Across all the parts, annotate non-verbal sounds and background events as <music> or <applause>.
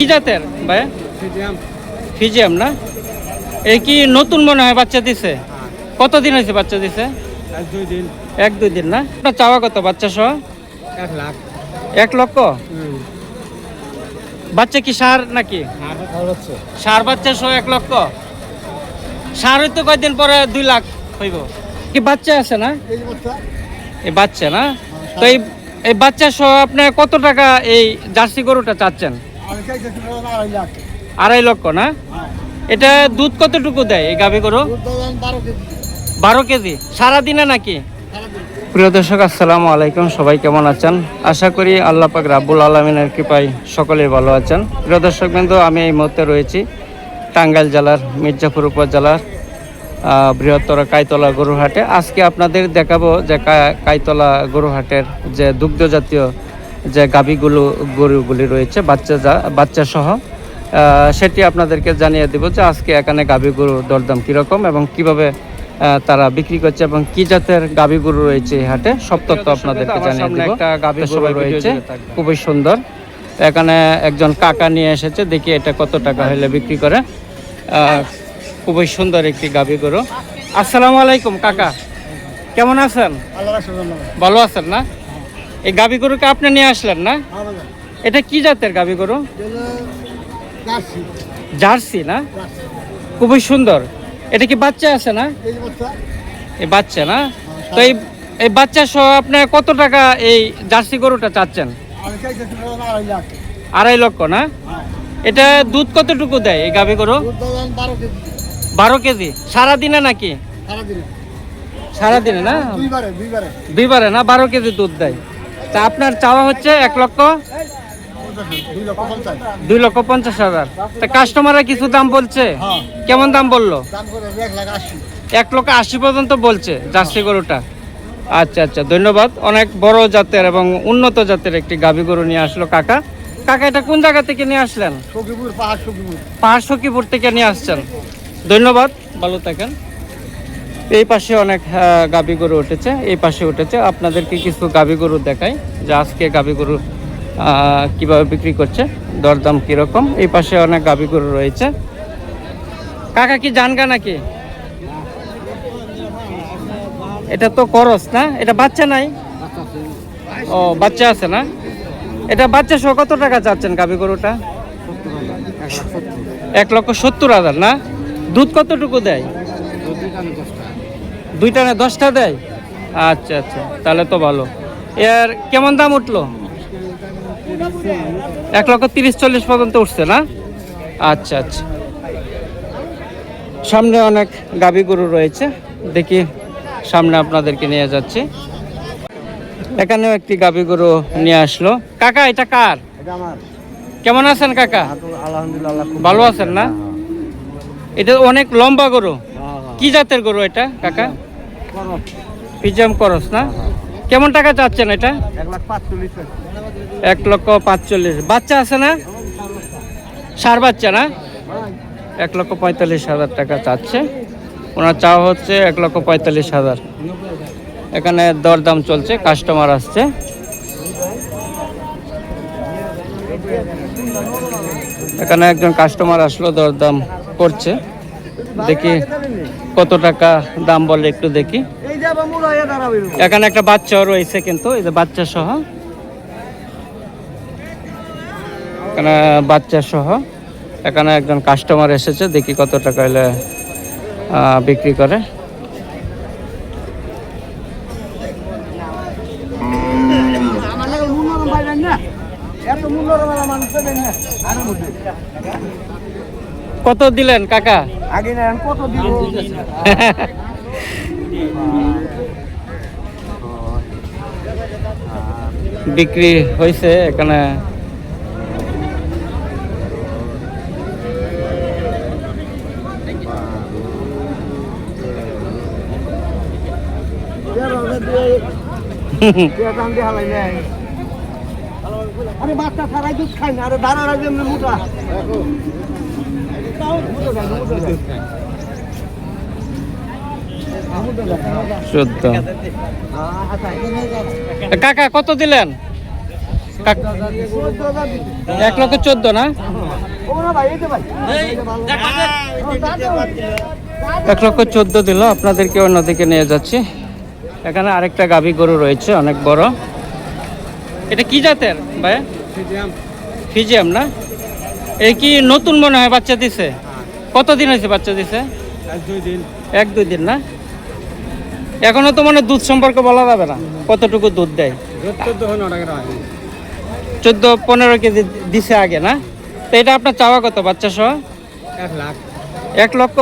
কি জাতের ভাই? ফিজিয়াম। না? এই কি নতুন মনে হয় বাচ্চা দিছে? কতদিন হয়েছে বাচ্চা দিছে? এক দুই দিন। এক দুই দিন না? ওটা চাওয়া কত বাচ্চা সহ? এক লাখ। এক লক্ষ? বাচ্চা কি সার নাকি? সার বাচ্চা সহ এক লক্ষ? সার হইতে কয়দিন পরে দুই লাখ হইব? কি বাচ্চা আছে না? এই বাচ্চা না? তো এই এই বাচ্চা সহ আপনি কত টাকা এই জার্সি গরুটা চাচ্ছেন? আড়াই লক্ষ না? এটা দুধ কতটুকু দেয় এই গাভী গরু? বারো কেজি। সারাদিনে নাকি? প্রিয় দর্শক, আসসালামু আলাইকুম। সবাই কেমন আছেন? আশা করি আল্লাহ পাক রাব্বুল আলমিনের কৃপায় সকলেই ভালো আছেন। প্রিয় দর্শক বিন্দু আমি এই মুহূর্তে রয়েছি টাঙ্গাইল জেলার মির্জাপুর উপজেলার বৃহত্তর কাইতলা গরুহাটে আজকে আপনাদের দেখাবো যে কাইতলা গরুহাটের যে দুগ্ধ জাতীয় যে গাভীগুলো গরুগুলি রয়েছে বাচ্চা যা- বাচ্চা সহ সেটি আপনাদেরকে জানিয়ে দেব যে আজকে এখানে গাভী গরু দরদাম কীরকম এবং কীভাবে তারা বিক্রি করছে এবং কি জাতের গাভী গরু রয়েছে এই হাটে সব তথ্য আপনাদেরকে জানিয়ে দেব। একটা গাভী সবাই রয়েছে খুবই সুন্দর। এখানে একজন কাকা নিয়ে এসেছে দেখি এটা কত টাকা হলে বিক্রি করে। খুবই সুন্দর একটি গাভী গরু। আসসালামু আলাইকুম কাকা। কেমন আছেন? ভালো আছেন না? এই গাভী গরুকে আপনি নিয়ে আসলেন না? এটা কি জাতের গাভী গরু? জার্সি। না? খুবই সুন্দর। এটা কি বাচ্চা আছে না? এই বাচ্চা। না? তো এই এই বাচ্চা সহ আপনি কত টাকা এই জার্সি গরুটা চাচ্ছেন? আড়াই লক্ষ না? এটা দুধ কতটুকু দেয় এই গাভী গরু? বারো কেজি। সারাদিনে নাকি? সারাদিনে। না? দুইবারে না? বারো কেজি দুধ দেয়। তা আপনার চাওয়া হচ্ছে এক লক্ষ? দুই লক্ষ পঞ্চাশ হাজার। তা কাস্টমাররা কিছু দাম বলছে? কেমন দাম বলল? এক লক্ষ আশি পর্যন্ত বলছে জার্সি গরুটা। আচ্ছা আচ্ছা ধন্যবাদ। অনেক বড় জাতের এবং উন্নত জাতের একটি গাভী গরু নিয়ে আসলো কাকা। কাকা এটা কোন জায়গা থেকে নিয়ে আসলেন? পাহাড় সখীপুর থেকে নিয়ে আসছেন। ধন্যবাদ ভালো থাকেন। এই পাশে অনেক গাভী গরু উঠেছে, এই পাশে উঠেছে। আপনাদেরকে কিছু গাভী গরু দেখাই, যে আজকে গাভী গরু কীভাবে বিক্রি করছে, দরদাম কীরকম। এই পাশে অনেক গাভী গরু রয়েছে। কাকা, কি জানগা নাকি? এটা তো করস না? এটা বাচ্চা নাই? ও, বাচ্চা আছে না? এটা বাচ্চা সহ কত টাকা চাচ্ছেন গাভী গরুটা? এক লক্ষ সত্তর হাজার, না? দুধ কতটুকু দেয়? দুইটা না দশটা দেয়? আচ্ছা আচ্ছা তাহলে তো ভালো। এর কেমন দাম উঠল? এক লক্ষ তিরিশ চল্লিশ পর্যন্ত উঠছে না? আচ্ছা আচ্ছা। সামনে অনেক গাভী গরু রয়েছে। দেখি সামনে আপনাদেরকে নিয়ে যাচ্ছি। এখানেও একটি গাভী গরু নিয়ে আসলো। কাকা এটা কার? কেমন আছেন কাকা? আলহামদুলিল্লাহ ভালো আছেন না? এটা অনেক লম্বা গরু। কি জাতের গরু এটা কাকা? পিজাম করস না? কেমন টাকা চাচ্ছেন এটা? এক লক্ষ পাঁচচল্লিশ। বাচ্চা আছে না? সার বাচ্চা না? এক লক্ষ পঁয়তাল্লিশ হাজার টাকা চাচ্ছে। ওনার চাওয়া হচ্ছে এক লক্ষ পঁয়তাল্লিশ হাজার। এখানে দরদাম চলছে কাস্টমার আসছে। এখানে একজন কাস্টমার আসলো দরদাম করছে। দেখি কত টাকা দাম বলে একটু দেখি। এখানে একটা বাচ্চাও রয়েছে কিন্তু এই যে বাচ্চা সহ। এখানে বাচ্চা সহ। এখানে একজন কাস্টমার এসেছে দেখি কত টাকা হলে আহ, বিক্রি করে। কত দিলেন কাকা? আগে না কত দিব? <laughs> বিক্রি হয়েছে এখানে। আরে বাচ্চা ছাড়াই দুধ খাই না আরে দাঁড়া রাখবে মোটা। চোদ্দ। কাকা, কত দিলেন। এক লক্ষ চোদ্দ, না। এক লক্ষ চোদ্দ দিল, আপনাদেরকে অন্যদিকে নিয়ে যাচ্ছি। এখানে আরেকটা গাভী গরু রয়েছে, অনেক বড়। এটা কি জাতের ভাই ফিজিয়াম, না? এই কি নতুন মনে হয় বাচ্চা দিছে? কতদিন হয়েছে বাচ্চা দিছে? এক দুই দিন। না? এখনও তো মানে দুধ সম্পর্কে বলা যাবে না। কতটুকু দুধ দেয়? চোদ্দ পনেরো কেজি দিছে আগে না? তো এটা আপনার চাওয়া কত বাচ্চা সহ? এক লাখ। এক লক্ষ?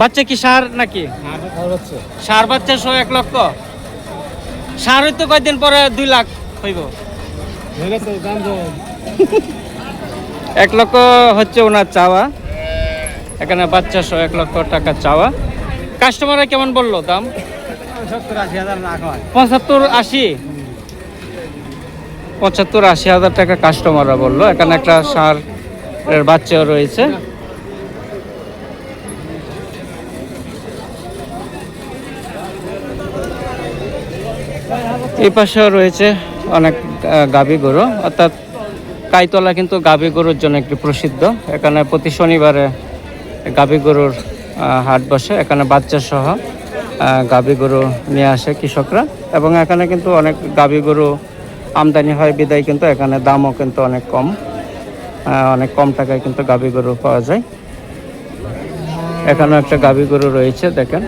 বাচ্চা কি সার নাকি? সার বাচ্চা সহ এক লক্ষ? সার হইতে কয়দিন পরে দুই লাখ হইব। এক লক্ষ হচ্ছে ওনার চাওয়া। এখানে বাচ্চা সহ এক লক্ষ টাকা চাওয়া। কাস্টমাররা কেমন বলল দাম? পঁচাত্তর আশি পঁচাত্তর আশি? হাজার টাকা কাস্টমাররা বলল। এখানে একটা সার এর বাচ্চাও রয়েছে। এই পাশেও রয়েছে অনেক গাভী গরু। অর্থাৎ কাইতলা কিন্তু গাভী গরুর জন্য একটি প্রসিদ্ধ। এখানে প্রতি শনিবারে গাভী গরুর হাট বসে। এখানে বাচ্চা সহ গাভী গরু নিয়ে আসে কৃষকরা। এবং এখানে কিন্তু অনেক গাভী গরু আমদানি হয় বিদায় কিন্তু এখানে দামও কিন্তু অনেক কম। অনেক কম টাকায় কিন্তু গাভী গরু পাওয়া যায়। এখানেও একটা গাভী গরু রয়েছে দেখেন।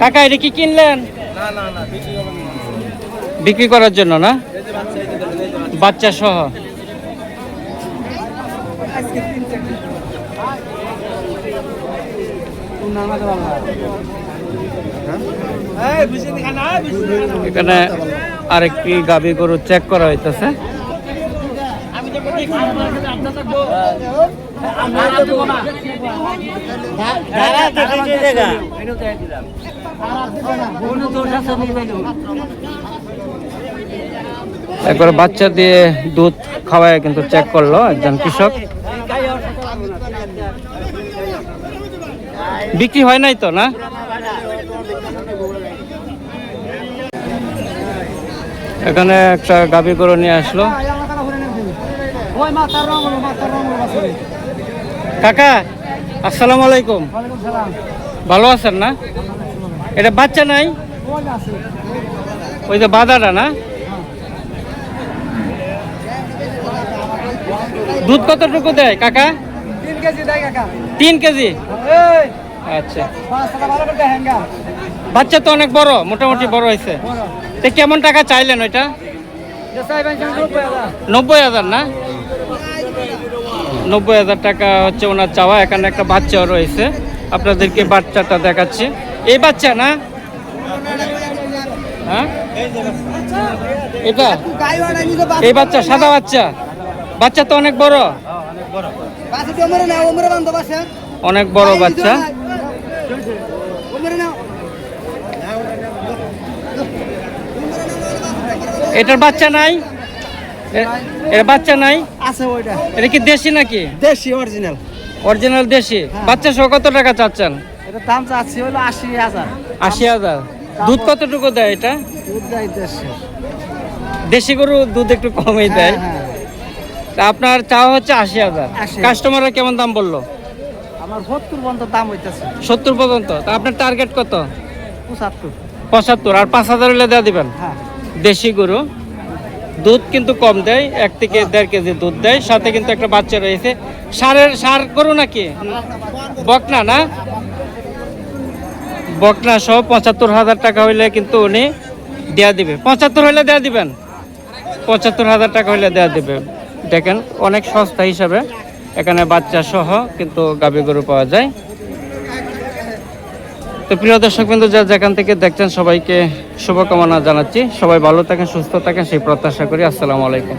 কাকা এটা কি কিনলেন? বিক্রি করার জন্য না? বাচ্চা সহ। এখানে আরেকটি গাভী গরু চেক করা হইতেছে। একবার বাচ্চা দিয়ে দুধ খাওয়ায় কিন্তু চেক করল একজন কৃষক। বিক্রি হয় নাই তো, না? এখানে একটা গাভী গরু নিয়ে আসলো। কাকা, আসসালামু আলাইকুম। ভালো আছেন না? এটা বাচ্চা নাই। ওই যে বাদাটা, না? দুধ কতটুকু দেয় কাকা? তিন কেজি আচ্ছা। বাচ্চা তো অনেক বড় মোটামুটি বড় হয়েছে। তো কেমন টাকা চাইলেন ওইটা? নব্বই হাজার। না? নব্বই হাজার টাকা হচ্ছে ওনার চাওয়া এখানে একটা বাচ্চাও রয়েছে। আপনাদেরকে বাচ্চাটা দেখাচ্ছি। এই বাচ্চা না? হ্যাঁ? এটা? এই বাচ্চা সাদা বাচ্চা? বাচ্চা তো অনেক বড়। অনেক বড় বাচ্চা। এটার বাচ্চা নাই? এর বাচ্চা নাই? আছে ওইটা। এটা কি দেশি নাকি? দেশি অরিজিনাল অরিজিনাল দেশি। বাচ্চা সহ কত টাকা চাচ্ছেন? এটা দাম চাচ্ছি হলো আশি হাজার। আশি হাজার। দুধ কতটুকু দেয় এটা? দুধ দেয় দেশি। দেশি গরু দুধ একটু কমই দেয়। হ্যাঁ, তা আপনার চাওয়া হচ্ছে আশি হাজার। কাস্টমাররা কেমন দাম বলল? আমার সত্তর পর্যন্ত দাম হইতেছে। সত্তর পর্যন্ত? তা আপনার টার্গেট কত? পঁচাত্তর। পঁচাত্তর। আর পাঁচ হাজার হলে দেওয়া দিবেন? হ্যাঁ। দেশি গরু। দুধ কিন্তু কম দেয় এক থেকে দেড় কেজি দুধ দেয়। সাথে কিন্তু একটা বাচ্চা রয়েছে। সারের সার গরু নাকি? বকনা না? বকনা সহ পঁচাত্তর হাজার টাকা হইলে কিন্তু উনি দেয়া দিবে। পঁচাত্তর হইলে দেয়া দিবেন? পঁচাত্তর হাজার টাকা হইলে দেয়া দিবে। দেখেন, অনেক সস্তা হিসাবে এখানে বাচ্চা সহ কিন্তু গাভী গরু পাওয়া যায়। তো প্রিয় দর্শক বিন্দু, যা যেখান থেকে দেখছেন সবাইকে শুভকামনা জানাচ্ছি। সবাই ভালো থাকেন, সুস্থ থাকেন, সেই প্রত্যাশা করি। আসসালামু আলাইকুম।